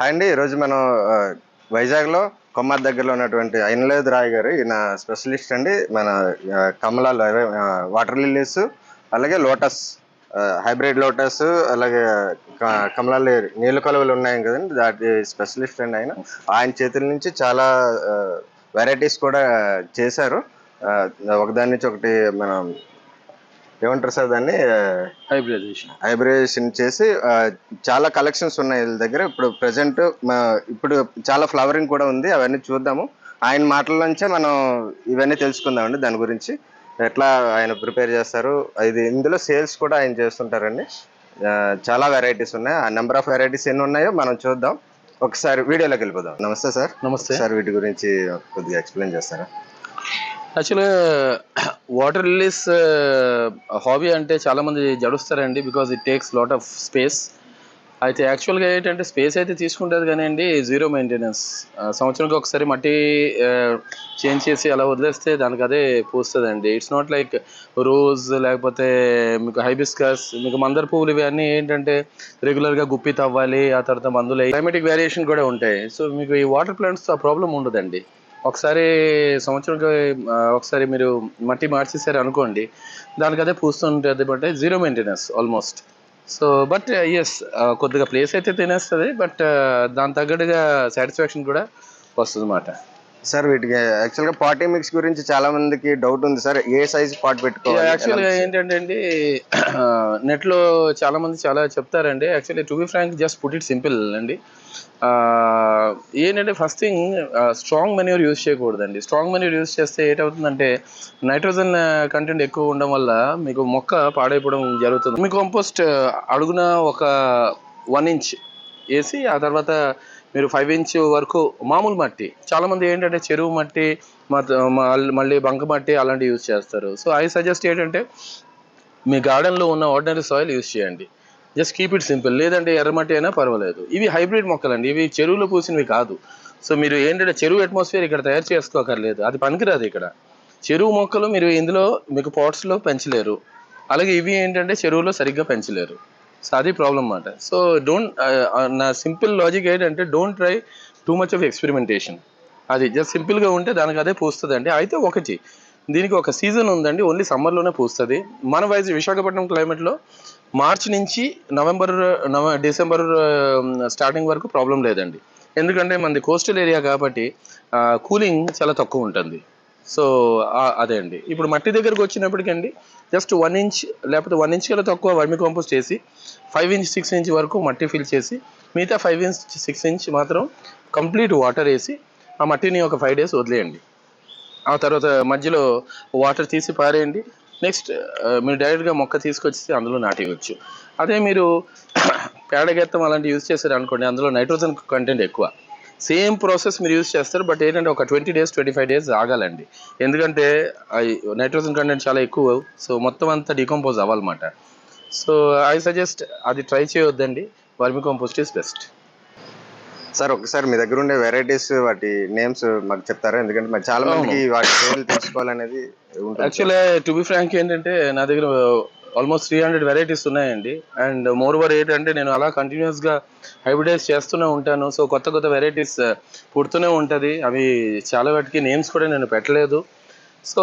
Hi అండి ఈరోజు మనం వైజాగ్లో కొమ్మార్ దగ్గరలో ఉన్నటువంటి అయినలేదు రాయ్ గారు ఈయన స్పెషలిస్ట్ అండి. మన కమలాలు వాటర్ లిల్లీస్ అలాగే లోటస్ హైబ్రిడ్ లోటస్ అలాగే క- కమలాలు నీళ్ళ కొలవలు ఉన్నాయి కదండి. దాటి స్పెషలిస్ట్ అండి ఆయన. ఆయన చేతుల నుంచి చాలా వెరైటీస్ కూడా చేశారు. ఒకదాని నుంచి ఒకటి మనం ఏమంటారు సార్ దాన్ని? హైబ్రిడైజేషన్ హైబ్రిడేషన్ చేసి చాలా కలెక్షన్స్ ఉన్నాయి వీళ్ళ దగ్గర. ఇప్పుడు ప్రజెంట్ ఇప్పుడు చాలా ఫ్లవరింగ్ కూడా ఉంది. అవన్నీ చూద్దాము. ఆయన మాటల నుంచే మనం ఇవన్నీ తెలుసుకుందామండి దాని గురించి. ఎట్లా ఆయన ప్రిపేర్ చేస్తారు? ఇది ఇందులో సేల్స్ కూడా ఆయన చేస్తుంటారండి. చాలా వెరైటీస్ ఉన్నాయి. ఆ నెంబర్ ఆఫ్ వెరైటీస్ ఎన్ని ఉన్నాయో మనం చూద్దాం. ఒకసారి వీడియోలోకి వెళ్ళిపోదాం. నమస్తే సార్. నమస్తే. సార్ వీటి గురించి కొద్దిగా ఎక్స్ప్లెయిన్ చేస్తారా? యాక్చువల్గా వాటర్ రిలీస్ హాబీ అంటే చాలామంది జడుస్తారండి because it takes lot of space అయితే యాక్చువల్గా ఏంటంటే స్పేస్ అయితే తీసుకుంటుంది కానీ అండి జీరో మెయింటెనెన్స్ సంవత్సరానికి ఒకసారి మట్టి చేంజ్ చేసి అలా వదిలేస్తే దానికి అదే పూస్తుందండి. ఇట్స్ నాట్ లైక్ రోజ్ లేకపోతే మీకు హైబిస్కస్ మీకు మందర పువ్వులు ఇవన్నీ ఏంటంటే రెగ్యులర్గా గుప్పి తవ్వాలి ఆ తర్వాత మందులు క్లైమేటిక్ వేరియేషన్ కూడా ఉంటాయి. సో మీకు ఈ వాటర్ ప్లాంట్స్ ఆ ప్రాబ్లం ఉండదండి. ఒకసారి సంవత్సరంకి ఆ, ఒకసారి మీరు మట్టి మార్చేసారు అనుకోండి దానికి అదే పూస్తుంటుంది but zero maintenance almost so but yes కొద్దిగా ప్లేస్ అయితే తినేస్తుంది బట్ దాని తగ్గట్టుగా సాటిస్ఫాక్షన్ కూడా వస్తుంది అన్నమాట సార్ వీటికి యాక్చువల్గా పాటీ మిక్స్ గురించి చాలా మందికి డౌట్ ఉంది సార్ ఏ సైజ్ పాట్ పెట్టుకోవాలి? యాక్చువల్గా ఏంటంటే అండి నెట్లో చాలా మంది చాలా చెప్తారండి. Actually to be frank just put it simple అండి. ఏంటంటే first thing strong manure use చేయకూడదండి. స్ట్రాంగ్ మెన్యూర్ యూజ్ చేస్తే ఏటవుతుందంటే నైట్రోజన్ కంటెంట్ ఎక్కువ ఉండడం వల్ల మీకు మొక్క పాడైపోవడం జరుగుతుంది. మీ కంపోస్ట్ అడుగున ఒక వన్ ఇంచ్ వేసి ఆ తర్వాత మీరు ఫైవ్ ఇంచ్ వరకు మామూలు మట్టి చాలామంది ఏంటంటే చెరువు మట్టి మళ్ళీ బంక మట్టి అలాంటివి యూజ్ చేస్తారు. సో ఐ సజెస్ట్ ఏంటంటే మీ గార్డెన్లో ఉన్న ఆర్డినరీ సాయిల్ యూజ్ చేయండి. జస్ట్ కీప్ ఇట్ సింపుల్ లేదంటే ఎర్రమట్టి అయినా పర్వాలేదు. ఇవి హైబ్రిడ్ మొక్కలండి. ఇవి చెరువులో పూసినవి కాదు. సో మీరు ఏంటంటే చెరువు అట్మాస్ఫియర్ ఇక్కడ తయారు చేసుకోకర్లేదు. అది పనికిరాదు ఇక్కడ. చెరువు మొక్కలు మీరు ఇందులో మీకు పాట్స్లో పెంచలేరు. అలాగే ఇవి ఏంటంటే చెరువులో సరిగ్గా పెంచలేరు. సో అది ప్రాబ్లం అన్నమాట. సో డోంట్ uh, uh, నా సింపుల్ లాజిక్ ఏంటంటే don't try too much of experimentation అది జస్ట్ సింపుల్గా ఉంటే దానికి అదే పూస్తుంది అండి అయితే ఒకటి దీనికి ఒక సీజన్ ఉందండి. ఓన్లీ సమ్మర్లోనే పూస్తుంది. మన వైజ్ విశాఖపట్నం క్లైమేట్లో మార్చ్ నుంచి నవంబర్ నవ డిసెంబర్ స్టార్టింగ్ వరకు ప్రాబ్లం లేదండి. ఎందుకంటే మనది కోస్టల్ ఏరియా కాబట్టి కూలింగ్ చాలా తక్కువ ఉంటుంది. సో అదే అండి. ఇప్పుడు మట్టి దగ్గరకు వచ్చినప్పటికండి జస్ట్ వన్ ఇంచ్ లేకపోతే వన్ ఇంచ్ కన్నా తక్కువ వర్మి కంపోస్ట్ చేసి ఫైవ్ ఇంచ్ సిక్స్ ఇంచ్ వరకు మట్టి ఫిల్ చేసి మిగతా ఫైవ్ ఇంచ్ సిక్స్ ఇంచ్ మాత్రం కంప్లీట్ వాటర్ వేసి ఆ మట్టిని ఒక ఫైవ్ డేస్ వదిలేయండి. ఆ తర్వాత మధ్యలో వాటర్ తీసి పారేయండి. నెక్స్ట్ uh, మీరు డైరెక్ట్గా మొక్క తీసుకొచ్చి అందులో నాటివచ్చు అదే మీరు పేడగెత్తం అలాంటి యూజ్ చేశారు అనుకోండి అందులో నైట్రోజన్ కంటెంట్ ఎక్కువ. సేమ్ ప్రాసెస్ మీరు యూజ్ చేస్తారు బట్ ఏంటంటే ఒక twenty days twenty five days ఆగాలండి. ఎందుకంటే నైట్రోజన్ కంటెంట్ చాలా ఎక్కువ సో మొత్తం అంతా డికంపోజ్ అవ్వాలన్నమాట. సో ఐ సజెస్ట్ అది ట్రై చేయొద్దండి. Vermi compost is best sir ఒకసారి మీ దగ్గర ఉండే వెరైటీస్ వాటి నేమ్స్ మాకు చెప్తారా? ఎందుకంటే మరి చాలా మందికి వాటి పేర్లు తెలుసుకోవాలనేది యాక్చువల్లీ టు బి ఫ్రాంక్ ఏంటంటే నా దగ్గర ఆల్మోస్ట్ త్రీ హండ్రెడ్ వెరైటీస్ ఉన్నాయండి. అండ్ మోర్ ఓవర్ ఏంటంటే నేను అలా కంటిన్యూస్గా హైబ్రిడైజ్ చేస్తూనే ఉంటాను. సో కొత్త కొత్త వెరైటీస్ పుడుతూనే ఉంటుంది. అవి చాలా వాటికి నేమ్స్ కూడా నేను పెట్టలేదు. సో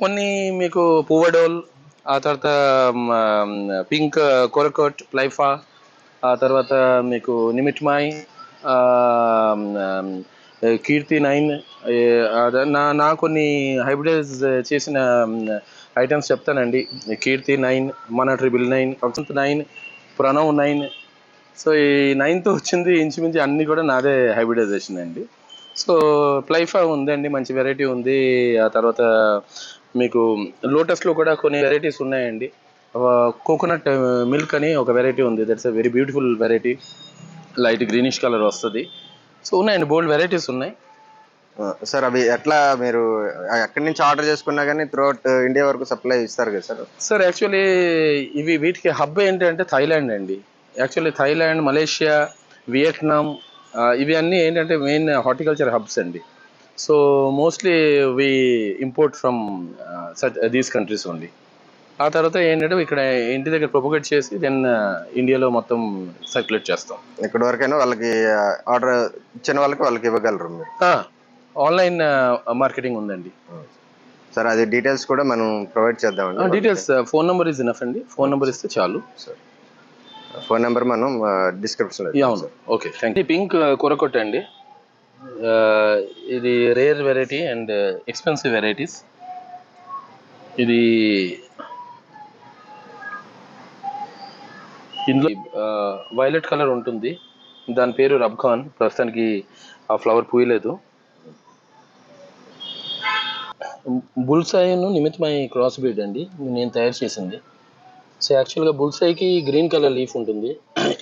కొన్ని మీకు పువ్వడోల్ ఆ తర్వాత పింక్ కొరకోట్ ప్లైఫా ఆ తర్వాత మీకు నిమిట్మాయ్ కీర్తి నైన్ నా నా కొన్ని హైబ్రిడైజ్ చేసిన ఐటమ్స్ చెప్తానండి. కీర్తి నైన్ మన triple nine Vasanth nine Pranav nine. So ఈ నైన్త్ వచ్చింది ఇంచుమించు అన్నీ కూడా నాదే హైబ్రిడైజేషన్ అండి. సో ప్లైఫా ఉందండి మంచి వెరైటీ ఉంది. ఆ తర్వాత మీకు లోటస్లో కూడా కొన్ని వెరైటీస్ ఉన్నాయండి. కోకోనట్ మిల్క్ అని ఒక వెరైటీ ఉంది. That's a very beautiful variety. Light greenish colour వస్తుంది. సో ఉన్నాయండి బోల్డ్ వెరైటీస్ ఉన్నాయి. సార్ అవి ఎట్లా మీరు ఎక్కడి నుంచి ఆర్డర్ చేసుకున్నా కానీ త్రూఅవుట్ ఇండియా వరకు సప్లై ఇస్తారు కదా సార్? సార్ యాక్చువల్లీ ఇవి వీటికి హబ్ ఏంటంటే థైలాండ్ అండి. యాక్చువల్లీ థైలాండ్ మలేషియా వియట్నాం ఇవి అన్నీ ఏంటంటే మెయిన్ హార్టికల్చర్ హబ్స్ అండి. So mostly we import from these countries only. ఆ తర్వాత ఏంటంటే ఇక్కడ ఇంటి దగ్గర ప్రొపగేట్ చేసి దెన్ ఇండియాలో మొత్తం సర్క్యులేట్ చేస్తాం. ఇక్కడ వరకైనా వాళ్ళకి ఆర్డర్ ఇచ్చిన వాళ్ళకి వాళ్ళకి ఇవ్వగలరు మీరు? ఆన్లైన్ మార్కెటింగ్ ఉందండి. సార్ అది డీటెయిల్స్ కూడా మనం ప్రొవైడ్ చేద్దామండి. Details phone number is enough అండి. ఫోన్ నెంబర్ ఇస్తే చాలు. ఫోన్ నెంబర్ మనం డిస్క్రిప్షన్ అవును. ఓకే థ్యాంక్ యూ పింక్ కొరకొట్ట అండి. Uh, ఇది rare variety and expensive varieties ఇది ఇందులో వైలెట్ కలర్ ఉంటుంది. దాని పేరు రబ్ఖాన్ ప్రస్తుతానికి ఆ ఫ్లవర్ పూయలేదు. బుల్సాయిను నిమిత్తమై క్రాస్ బ్రీడ్ అండి. నేను తయారు చేసింది. సో యాక్చువల్గా బుల్సాయికి గ్రీన్ కలర్ లీఫ్ ఉంటుంది.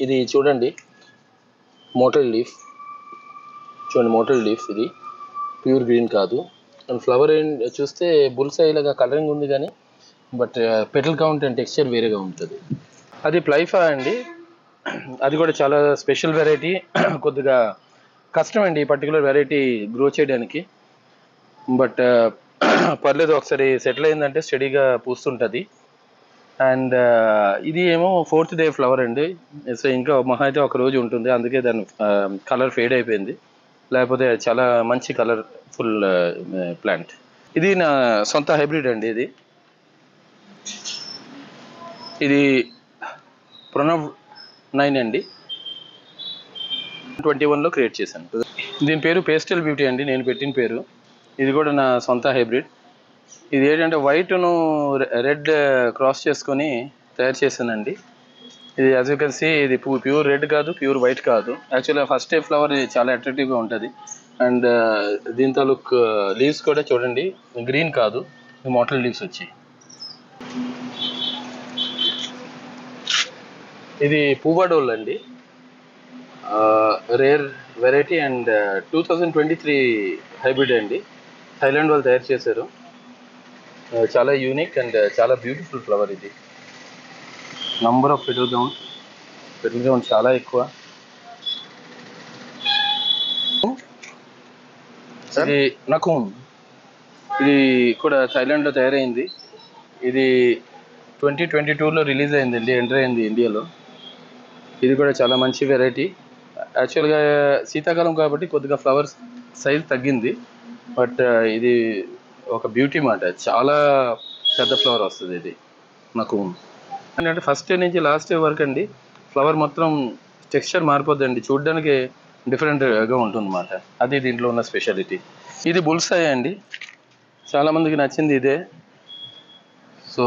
ఇది చూడండి. మోటల్ లీఫ్ చూడండి మోటల్ లీఫ్ ఇది. ప్యూర్ గ్రీన్ కాదు. అండ్ ఫ్లవర్ చూస్తే బుల్సాయి లాగా కలరింగ్ ఉంది కానీ but petal count and texture వేరేగా ఉంటుంది. అది ప్లైఫా అండి. అది కూడా చాలా స్పెషల్ వెరైటీ. కొద్దిగా కష్టం అండి ఈ పర్టికులర్ వెరైటీ గ్రో చేయడానికి. బట్ పర్లేదు ఒకసారి సెటిల్ అయిందంటే స్టడీగా పూస్తుంటుంది. అండ్ ఇది ఏమో ఫోర్త్ డే ఫ్లవర్ అండి. సో ఇంకా మహా అయితే ఒక రోజు ఉంటుంది. అందుకే దాని కలర్ ఫేడ్ అయిపోయింది. లేకపోతే చాలా మంచి కలర్ ఫుల్ ప్లాంట్. ఇది నా సొంత హైబ్రిడ్ అండి ఇది. ఇది ప్రణవ్ నైన్ అండి. ట్వంటీ వన్లో క్రియేట్ చేశాను. దీని పేరు పేస్టల్ బ్యూటీ అండి నేను పెట్టిన పేరు. ఇది కూడా నా సొంత హైబ్రిడ్ ఇది ఏంటంటే వైట్ను రెడ్ క్రాస్ చేసుకొని తయారు చేశానండి. ఇది యాజ్ యూ కెన్ సీ ఇది ప్యూర్ రెడ్ కాదు ప్యూర్ వైట్ కాదు. యాక్చువల్గా ఫస్ట్ డే ఫ్లవర్ చాలా అట్రాక్టివ్గా ఉంటుంది. అండ్ దీని తాలూక్ లీవ్స్ కూడా చూడండి గ్రీన్ కాదు. మోటల్ లీవ్స్ వచ్చాయి. ఇది పూవాడోల్ అండి. Rare variety and two thousand twenty three hybrid అండి. థైలాండ్ వాళ్ళు తయారు చేశారు. Uh, చాలా యూనిక్ అండ్ చాలా బ్యూటిఫుల్ ఫ్లవర్ ఇది. Number of petal ground petal ground చాలా ఎక్కువ. ఇది నకూన్. ఇది కూడా థైలాండ్లో తయారైంది. ఇది ట్వంటీ ట్వంటీ టూలో రిలీజ్ అయిందండి ఎంటర్ అయింది ఇండియాలో ఇది కూడా చాలా మంచి వెరైటీ యాక్చువల్గా శీతాకాలం కాబట్టి కొద్దిగా ఫ్లవర్స్ సైజ్ తగ్గింది. బట్ uh, ఇది ఒక బ్యూటీ మాట. చాలా పెద్ద ఫ్లవర్ వస్తుంది ఇది. నాకు ఏంటంటే ఫస్ట్ నుంచి లాస్ట్ వరకు అండి ఫ్లవర్ మొత్తం టెక్స్చర్ మారిపోద్దండి. చూడడానికి డిఫరెంట్గా ఉంటుందన్నమాట. అది దీంట్లో ఉన్న స్పెషాలిటీ ఇది బుల్సాయ్ అండి. చాలామందికి నచ్చింది ఇదే. సో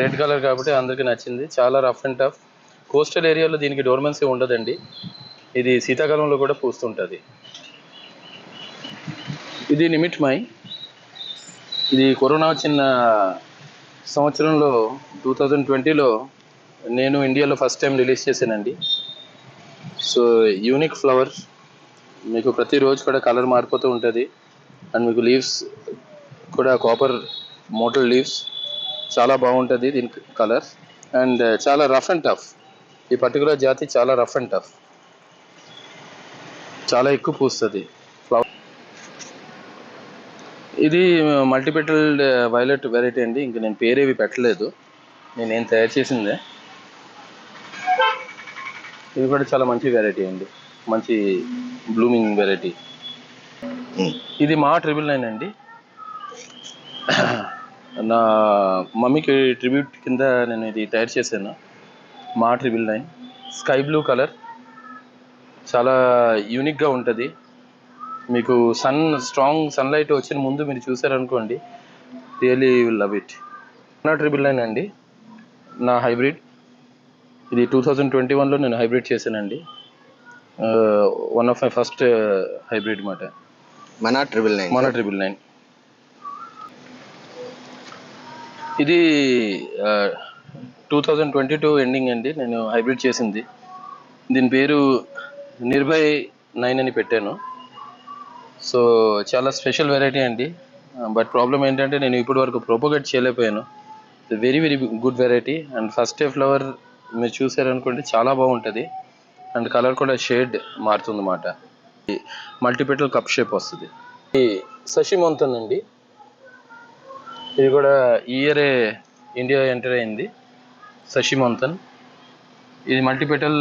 రెడ్ కలర్ కాబట్టి అందరికీ నచ్చింది. చాలా రఫ్ అండ్ టఫ్ కోస్టల్ ఏరియాలో దీనికి డోర్మెన్సీ ఉండదండి. ఇది శీతాకాలంలో కూడా పూస్తుంటుంది. ఇది నిమిట్ మై. ఇది కరోనా వచ్చిన సంవత్సరంలో టూ థౌజండ్ ట్వంటీలో నేను ఇండియాలో ఫస్ట్ టైం రిలీజ్ చేశానండి. So unique flower. మీకు ప్రతిరోజు కూడా కలర్ మారిపోతూ ఉంటుంది. అండ్ మీకు లీవ్స్ కూడా కాపర్ మోటల్ లీవ్స్ చాలా బాగుంటుంది దీని కలర్. అండ్ చాలా రఫ్ అండ్ టఫ్. ఈ పర్టికులర్ జాతి చాలా రఫ్ అండ్ టఫ్ చాలా ఎక్కువ పూస్తుంది. ఫ్లవర్ ఇది మల్టీపెటల్ వైలెట్ వెరైటీ అండి. ఇంక నేను పేరేవి పెట్టలేదు. నేనేం తయారు చేసిందే. ఇది కూడా చాలా మంచి వెరైటీ అండి. మంచి బ్లూమింగ్ వెరైటీ ఇది మా ట్రిబుల్ నైన్ అండి. నా మమ్మీకి ట్రిబ్యూట్ కింద నేను ఇది తయారు చేశాను. మా triple nine sky blue colour. చాలా యూనిక్గా ఉంటుంది. మీకు సన్ స్ట్రాంగ్ సన్లైట్ వచ్చిన ముందు మీరు చూసారనుకోండి రియలీ విల్ లవ్ ఇట్. నా ట్రిపుల్ నైన్ అండి. నా హైబ్రిడ్. ఇది టూ థౌజండ్ ట్వంటీ వన్లో నేను హైబ్రిడ్ చేశానండి. One of my first hybrid మాట. మన ట్రిపుల్ నైన్. మన ట్రిపుల్ నైన్. ఇది two thousand twenty two ending అండి. నేను హైబ్రిడ్ చేసింది. దీని పేరు నిర్భయ్ నైన్ అని పెట్టాను. సో చాలా స్పెషల్ వెరైటీ అండి. బట్ ప్రాబ్లం ఏంటంటే నేను ఇప్పటి వరకు ప్రొపోగేట్ చేయలేకపోయాను very very good variety and first day flower మీరు చూసారనుకోండి చాలా బాగుంటుంది. అండ్ కలర్ కూడా షేడ్ మారుతుంది అన్నమాట మల్టీపెటల్ కప్ షేప్ వస్తుంది. ఈ శశిమంతన్ అండి. ఇది కూడా ఇయరే ఇండియా ఎంటర్ అయింది. సషిమంతన్ ఇది మల్టీపెటల్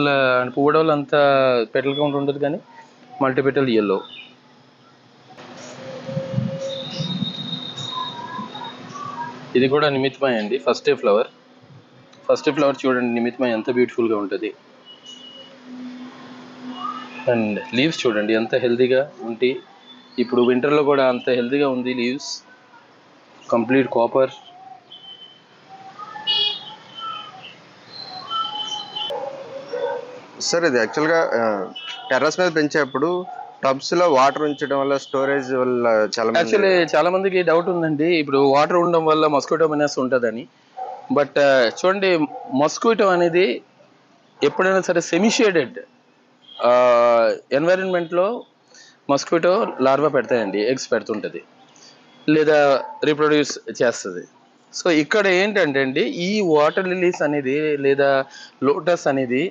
పువ్వడోలు అంత పెటల్ కౌంట్ ఉండదు కానీ మల్టీపెటల్ ఎల్లో ఇది కూడా నిమిత్మయ అండి first day flower first day flower చూడండి నిమిత్మయ ఎంత బ్యూటిఫుల్గా ఉంటుంది. అండ్ లీవ్స్ చూడండి ఎంత హెల్తీగా ఉంటే. ఇప్పుడు వింటర్లో కూడా అంత హెల్తీగా ఉంది లీవ్స్ కంప్లీట్ కాపర్ సార్ ఇది యాక్చువల్గా టెర్రస్ మీద పెంచేప్పుడు టబ్స్లో వాటర్ ఉంచడం వల్ల స్టోరేజ్ వల్ల చాలా యాక్చువల్లీ చాలా మందికి డౌట్ ఉందండి. ఇప్పుడు వాటర్ ఉండడం వల్ల మస్కిటో మినస్ ఉంటుందని. బట్ చూడండి మస్కిటో అనేది ఎప్పుడైనా సరే సెమిషియేటెడ్ ఎన్వైరన్మెంట్లో మస్కిటో లార్వా పెడతాయండి ఎగ్స్ పెడుతుంటుంది. లేదా రీప్రొడ్యూస్ చేస్తుంది. సో ఇక్కడ ఏంటంటే అండి ఈ వాటర్ లిలీస్ అనేది లేదా లోటస్ అనేది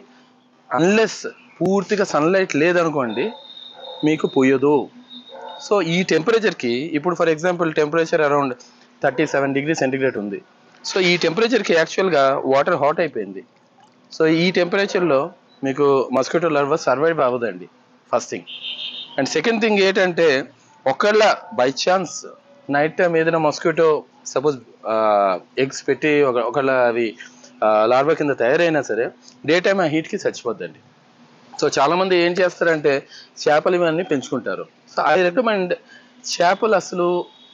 అన్లెస్ పూర్తిగా సన్లైట్ లేదనుకోండి మీకు పోయదు. సో ఈ టెంపరేచర్కి ఇప్పుడు for example temperature around thirty seven degree centigrade ఉంది. సో ఈ టెంపరేచర్కి యాక్చువల్గా వాటర్ హాట్ అయిపోయింది. సో ఈ టెంపరేచర్లో మీకు మస్కిటో లర్వా సర్వైవ్ అవ్వదండి first thing and second thing ఏంటంటే ఒకళ్ళ బై ఛాన్స్ నైట్ టైం ఏదైనా మస్కిటో సపోజ్ ఎగ్స్ పెట్టి ఒక ఒకళ్ళ అవి లార్వా కింద తయారైనా సరే డే టైం ఆ హీట్కి చచ్చిపోద్దండి. సో చాలామంది ఏం చేస్తారంటే చేపలు ఇవన్నీ పెంచుకుంటారు. సో ఐ రికమెండ్ చేపలు అసలు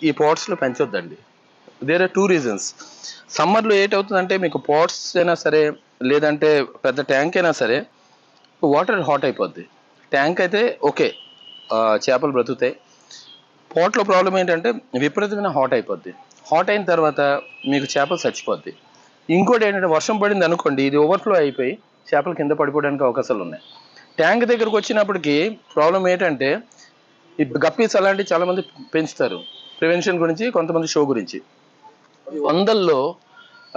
ఈ పాట్స్లో పెంచొద్దండి. There are two reasons. సమ్మర్లో ఏటవుతుందంటే మీకు పాట్స్ అయినా సరే లేదంటే పెద్ద ట్యాంక్ అయినా సరే వాటర్ హాట్ అయిపోద్ది. ట్యాంక్ అయితే ఓకే చేపలు బ్రతుకుతాయి. పాట్లో ప్రాబ్లం ఏంటంటే విపరీతమైన హాట్ అయిపోద్ది. హాట్ అయిన తర్వాత మీకు చేపలు చచ్చిపోద్ది. ఇంకోటి ఏంటంటే వర్షం పడింది అనుకోండి ఇది ఓవర్ఫ్లో అయిపోయి చేపలు కింద పడిపోవడానికి అవకాశాలు ఉన్నాయి. ట్యాంక్ దగ్గరకు వచ్చినప్పటికీ ప్రాబ్లం ఏంటంటే ఈ గప్పీస్ అలాంటివి చాలామంది పెంచుతారు. ప్రివెన్షన్ గురించి కొంతమంది షో గురించి. వందల్లో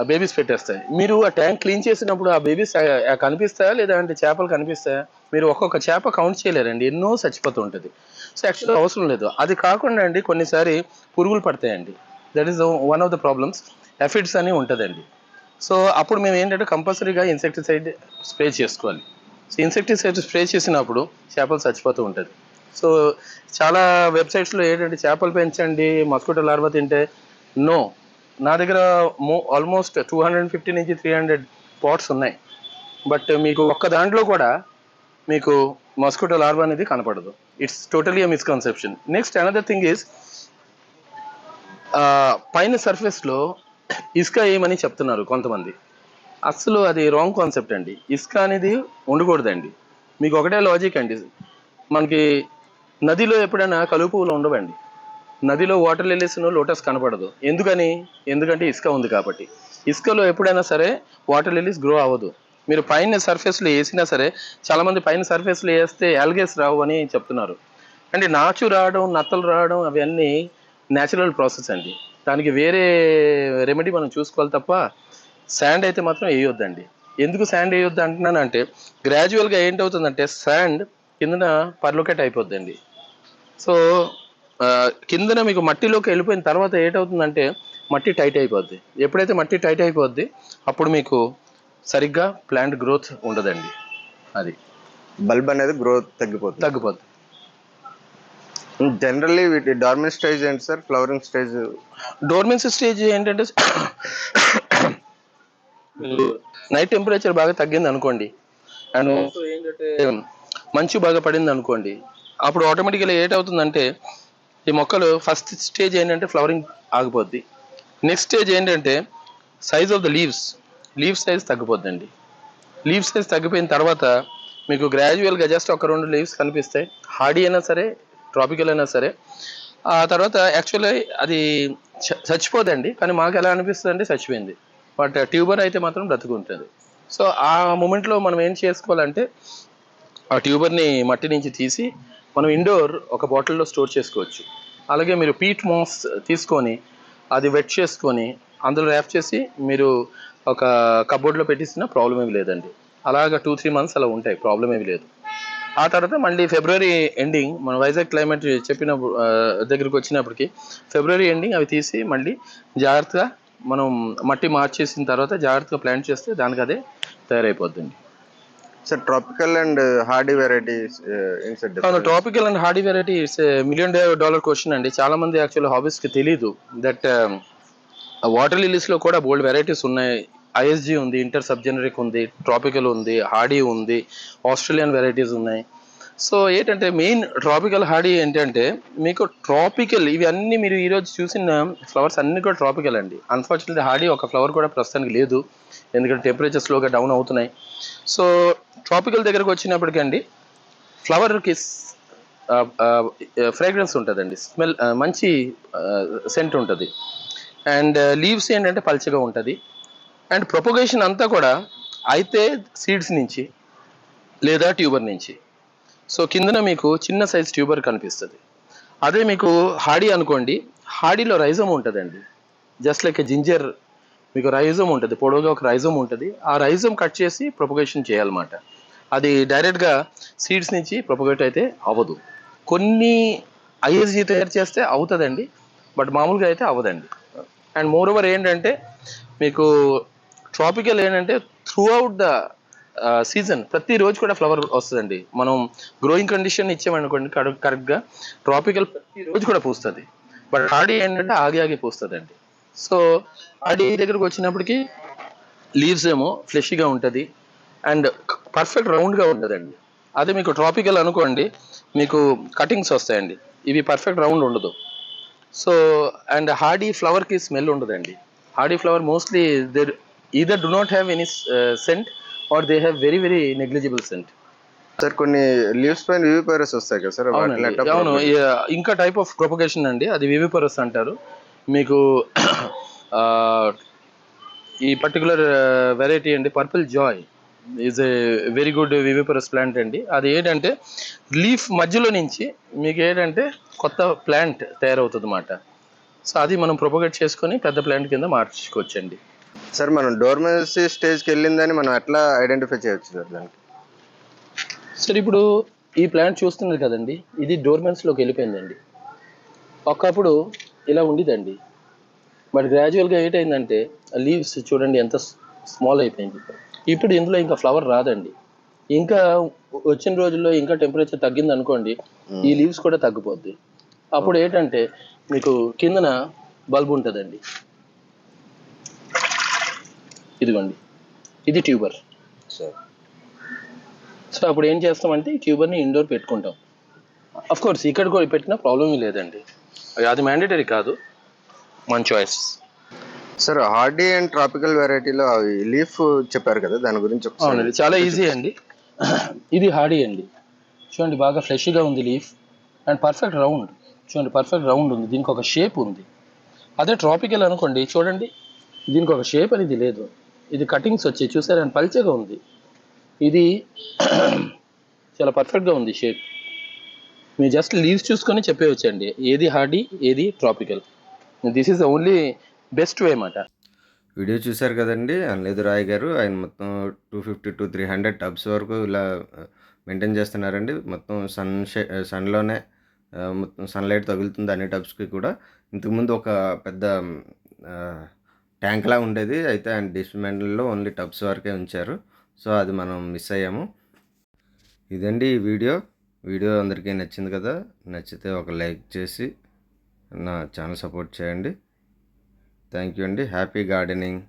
బేబీస్ పెట్టేస్తాయి. మీరు ఆ ట్యాంక్ క్లీన్ చేసినప్పుడు ఆ బేబీస్ కనిపిస్తాయా లేదా అంటే చేపలు కనిపిస్తాయా? మీరు ఒక్కొక్క చేప కౌంట్ చేయలేరండి. ఎన్నో చచ్చిపోతూ ఉంటుంది. సో యాక్చువల్గా అవసరం లేదు. అది కాకుండా అండి కొన్నిసారి పురుగులు పడతాయండి. That is one of the problems aphids అని ఉంటుందండి. సో అప్పుడు మేము ఏంటంటే కంపల్సరీగా ఇన్సెక్టిసైడ్ స్ప్రే చేసుకోవాలి. సో ఇన్సెక్టిసైడ్ స్ప్రే చేసినప్పుడు చేపలు చచ్చిపోతూ ఉంటుంది సో చాలా వెబ్సైట్స్లో ఏంటంటే చేపలు పెంచండి మస్కిటో లార్వా తింటే నో నా దగ్గర మో ఆల్మోస్ట్ టూ హండ్రెడ్ ఫిఫ్టీ నుంచి త్రీ హండ్రెడ్ పాట్స్ ఉన్నాయి. బట్ మీకు ఒక్క దాంట్లో కూడా మీకు మస్కిటో లార్వా అనేది కనపడదు. It's totally a misconception next another thing is పైన సర్ఫేస్లో ఇసుక వేయమని చెప్తున్నారు కొంతమంది? అసలు అది రాంగ్ కాన్సెప్ట్ అండి. ఇసుక అనేది ఉండకూడదండి. మీకు ఒకటే లాజిక్ అండి. మనకి నదిలో ఎప్పుడైనా కలుపు పువ్వులు ఉండవండి. నదిలో వాటర్ లిలీస్ను లోటస్ కనపడదు. ఎందుకని? ఎందుకంటే ఇసుక ఉంది కాబట్టి. ఇసుకలో ఎప్పుడైనా సరే వాటర్ లిలీస్ గ్రో అవ్వదు. మీరు పైన సర్ఫేస్లో వేసినా సరే చాలామంది పైన సర్ఫేస్లో వేస్తే యాల్గేస్ రావు అని చెప్తున్నారు. అంటే నాచు రావడం నత్తలు రావడం అవన్నీ న్యాచురల్ ప్రాసెస్ అండి. దానికి వేరే రెమెడీ మనం చూసుకోవాలి తప్ప శాండ్ అయితే మాత్రం వేయొద్దండి. ఎందుకు శాండ్ వేయొద్దు అంటున్నానంటే గ్రాడ్యువల్గా ఏంటవుతుందంటే శాండ్ కిందన పర్లొకేట్ అయిపోద్దండి. సో కిందన మీకు మట్టిలోకి వెళ్ళిపోయిన తర్వాత ఏంటవుతుందంటే మట్టి టైట్ అయిపోద్ది. ఎప్పుడైతే మట్టి టైట్ అయిపోద్ది అప్పుడు మీకు సరిగ్గా ప్లాంట్ గ్రోత్ ఉండదండి. అది బల్బ్ అనేది గ్రోత్ తగ్గిపోతుంది. తగ్గిపోద్ది. జనరల్లీ వీటి డార్మెంట్ స్టేజ్ ఏంటి sir? Flowering stage dormancy stage ఏంటంటే నైట్ టెంపరేచర్ బాగా తగ్గింది అనుకోండి. అండ్ ఏంటంటే మంచు బాగా పడింది అనుకోండి. అప్పుడు ఆటోమేటిక్గా ఏటవుతుందంటే ఈ మొక్కలు ఫస్ట్ స్టేజ్ ఏంటంటే ఫ్లవరింగ్ ఆగిపోద్ది. నెక్స్ట్ స్టేజ్ ఏంటంటే size of the leaves leaf size తగ్గిపోద్దండి. Leave size తగ్గిపోయిన తర్వాత మీకు గ్రాడ్యువల్గా జస్ట్ ఒక రెండు లీవ్స్ కనిపిస్తాయి. హార్డీ అయినా సరే ట్రాపికల్ అయినా సరే. ఆ తర్వాత యాక్చువల్లీ అది చ- చచ్చిపోదండి. కానీ మాకు ఎలా అనిపిస్తుంది అంటే చచ్చిపోయింది. బట్ ట్యూబర్ అయితే మాత్రం బ్రతుకుంటుంది. సో ఆ మూమెంట్లో మనం ఏం చేసుకోవాలంటే ఆ ట్యూబర్ని మట్టి నుంచి తీసి మనం ఇండోర్ ఒక బాటిల్లో స్టోర్ చేసుకోవచ్చు. అలాగే మీరు పీట్ మాస్ తీసుకొని అది వెట్ చేసుకొని అందులో ర్యాప్ చేసి మీరు ఒక కబోర్డ్లో పెట్టిస్తున్న ప్రాబ్లం ఏమి లేదండి. అలాగ టూ త్రీ మంత్స్ అలా ఉంటాయి. ప్రాబ్లం ఏమి లేదు. ఆ తర్వాత మళ్ళీ ఫిబ్రవరి ఎండింగ్ మన వైజాగ్ క్లైమేట్ చెప్పిన దగ్గరికి వచ్చినప్పటికి ఫిబ్రవరి ఎండింగ్ అవి తీసి మళ్ళీ జాగ్రత్తగా మనం మట్టి మార్చేసిన తర్వాత జాగ్రత్తగా ప్లాంట్ చేస్తే దానికి అదే తయారైపోద్దండి. Sir tropical and hardy varieties INCET అవును tropical and hardy variety it's million dollar question అండి. చాలా మంది యాక్చువల్ హాబీస్కి తెలియదు దట్ వాటర్ లిలీస్లో కూడా బోల్డ్ వెరైటీస్ ఉన్నాయి. ఐఎస్జి ఉంది ఇంటర్ సబ్జెనరిక్ ఉంది ట్రాపికల్ ఉంది హార్డీ ఉంది ఆస్ట్రేలియన్ వెరైటీస్ ఉన్నాయి. సో ఏంటంటే మెయిన్ ట్రాపికల్ హార్డీ ఏంటంటే మీకు ట్రాపికల్ ఇవి మీరు ఈరోజు చూసిన ఫ్లవర్స్ అన్ని కూడా ట్రాపికల్ అండి. అన్ఫార్చునేట్లీ హార్డీ ఒక ఫ్లవర్ కూడా ప్రస్తుతానికి లేదు. ఎందుకంటే టెంపరేచర్ స్లోగా డౌన్ అవుతున్నాయి. సో ట్రాపికల్ దగ్గరకు వచ్చినప్పటికండి ఫ్లవర్కి ఫ్రేగ్రెన్స్ ఉంటుందండి. స్మెల్ మంచి సెంట్ ఉంటుంది. అండ్ లీవ్స్ ఏంటంటే పల్చగా ఉంటుంది. అండ్ ప్రొపగేషన్ అంతా కూడా అయితే సీడ్స్ నుంచి లేదా ట్యూబర్ నుంచి. సో కిందన మీకు చిన్న సైజ్ ట్యూబర్ కనిపిస్తుంది. అదే మీకు హాడీ అనుకోండి హాడీలో రైజం ఉంటుందండి. జస్ట్ లైక్ జింజర్ మీకు రైజం ఉంటుంది పొడవుగా ఒక రైజం ఉంటుంది. ఆ రైజం కట్ చేసి ప్రొపగేషన్ చేయాలన్నమాట. అది డైరెక్ట్గా సీడ్స్ నుంచి ప్రొపగేట్ అయితే అవ్వదు. కొన్ని ఐఎస్జీ తయారు చేస్తే అవుతుందండి బట్ మామూలుగా అయితే అవ్వదండి. అండ్ మోర్ ఓవర్ ఏంటంటే మీకు ట్రాపికల్ ఏంటంటే త్రూ అవుట్ ద సీజన్ ప్రతిరోజు కూడా ఫ్లవర్ వస్తుందండి. మనం గ్రోయింగ్ కండిషన్ ఇచ్చామనుకోండి కరెక్ట్ కరెక్ట్గా ట్రాపికల్ ప్రతిరోజు కూడా పూస్తుంది. బట్ హాడీ ఏంటంటే ఆగి ఆగి పూస్తుందండి. సో హాడీ దగ్గరకు వచ్చినప్పటికి లీవ్స్ ఏమో ఫ్లెషీగా ఉంటుంది అండ్ పర్ఫెక్ట్ రౌండ్గా ఉంటుందండి అదే మీకు ట్రాపికల్ అనుకోండి మీకు కటింగ్స్ వస్తాయండి. ఇవి పర్ఫెక్ట్ రౌండ్ ఉండదు. సో అండ్ హార్డీ ఫ్లవర్కి స్మెల్ ఉండదండి. Hardy flower mostly there either do not have any scent or they have very very negligible scent sir కొన్ని లీవ్స్ పైన వివిపైరస్ వస్తాయి కదా సార్ అవునండి. అవును. ఇంకా టైప్ ఆఫ్ ప్రొపగేషన్ అండి. అది వివిపరస్ అంటారు. మీకు ఆ, ఈ పర్టికులర్ వెరైటీ అండి. Purple joy is a very good viviparous plant అండి. అది ఏంటంటే లీఫ్ మధ్యలో నుంచి మీకు ఏంటంటే కొత్త ప్లాంట్ తయారవుతుంది అన్నమాట సో అది మనం ప్రొపగేట్ చేసుకొని పెద్ద ప్లాంట్ కింద మార్చుకోవచ్చండి. సార్ మనం డోర్మెన్సీ స్టేజ్కి వెళ్ళిందని మనం ఎట్లా ఐడెంటిఫై చేయొచ్చు సార్ దానికి సార్ ఇప్పుడు ఈ ప్లాంట్ చూస్తున్నారు కదండి ఇది డోర్మెన్స్లోకి వెళ్ళిపోయిందండి. ఒకప్పుడు ఇలా ఉండేదండి. బట్ గ్రాడ్యువల్గా ఏంటైందంటే లీవ్స్ చూడండి ఎంత స్మాల్ అయిపోయింది. ఇప్పుడు ఇందులో ఇంకా ఫ్లవర్ రాదండి. ఇంకా వచ్చిన రోజుల్లో ఇంకా టెంపరేచర్ తగ్గింది అనుకోండి ఈ లీవ్స్ కూడా తగ్గిపోద్ది. అప్పుడు ఏంటంటే మీకు కిందన బల్బ్ ఉంటుందండి. ఇదిగోండి. ఇది ట్యూబర్. సార్ సో అప్పుడు ఏం చేస్తామంటే ఈ ట్యూబర్ని ఇండోర్ పెట్టుకుంటాం. అఫ్ కోర్స్ ఇక్కడ కూడా పెట్టినా ప్రాబ్లం లేదండి. అది మ్యాండేటరీ కాదు. మన choice sir hardy and tropical వెరైటీలో అవి లీఫ్ చెప్పారు కదా దాని గురించి అవునండి. చాలా ఈజీ అండి. ఇది హాడీ అండి. చూడండి బాగా ఫ్రెష్గా ఉంది లీఫ్ అండ్ పర్ఫెక్ట్ రౌండ్ చూడండి పర్ఫెక్ట్ రౌండ్ ఉంది. దీనికి ఒక షేప్ ఉంది. అదే ట్రాపికల్ అనుకోండి చూడండి. దీనికి ఒక షేప్ అనేది లేదు. ఇది కటింగ్స్ వచ్చి చూసారు? అండ్ పల్చగా ఉంది. ఇది చాలా పర్ఫెక్ట్గా ఉంది షేప్. మీరు జస్ట్ లీవ్స్ చూసుకొని చెప్పేవచ్చండి ఏది హార్డీ ఏది tropical. This is only best way అన్నమాట. వీడియో చూశారు కదండి. అనలేదు రాయ్ గారు ఆయన మొత్తం two fifty to three hundred tubs వరకు ఇలా మెయింటైన్ చేస్తున్నారండి. మొత్తం సన్ షే సన్లోనే మొత్తం సన్లైట్ తగులుతుంది అన్ని టబ్స్కి కూడా. ఇంతకుముందు ఒక పెద్ద ట్యాంక్లా ఉండేది. అయితే ఆయన డిస్మెంటల్లో ఓన్లీ టబ్స్ వరకే ఉంచారు. సో అది మనం మిస్ అయ్యాము. ఇదండి ఈ వీడియో. వీడియో అందరికీ నచ్చింది కదా నచ్చితే ఒక లైక్ చేసి నా ఛానల్ సపోర్ట్ చేయండి. థ్యాంక్ యూ అండి. Happy gardening.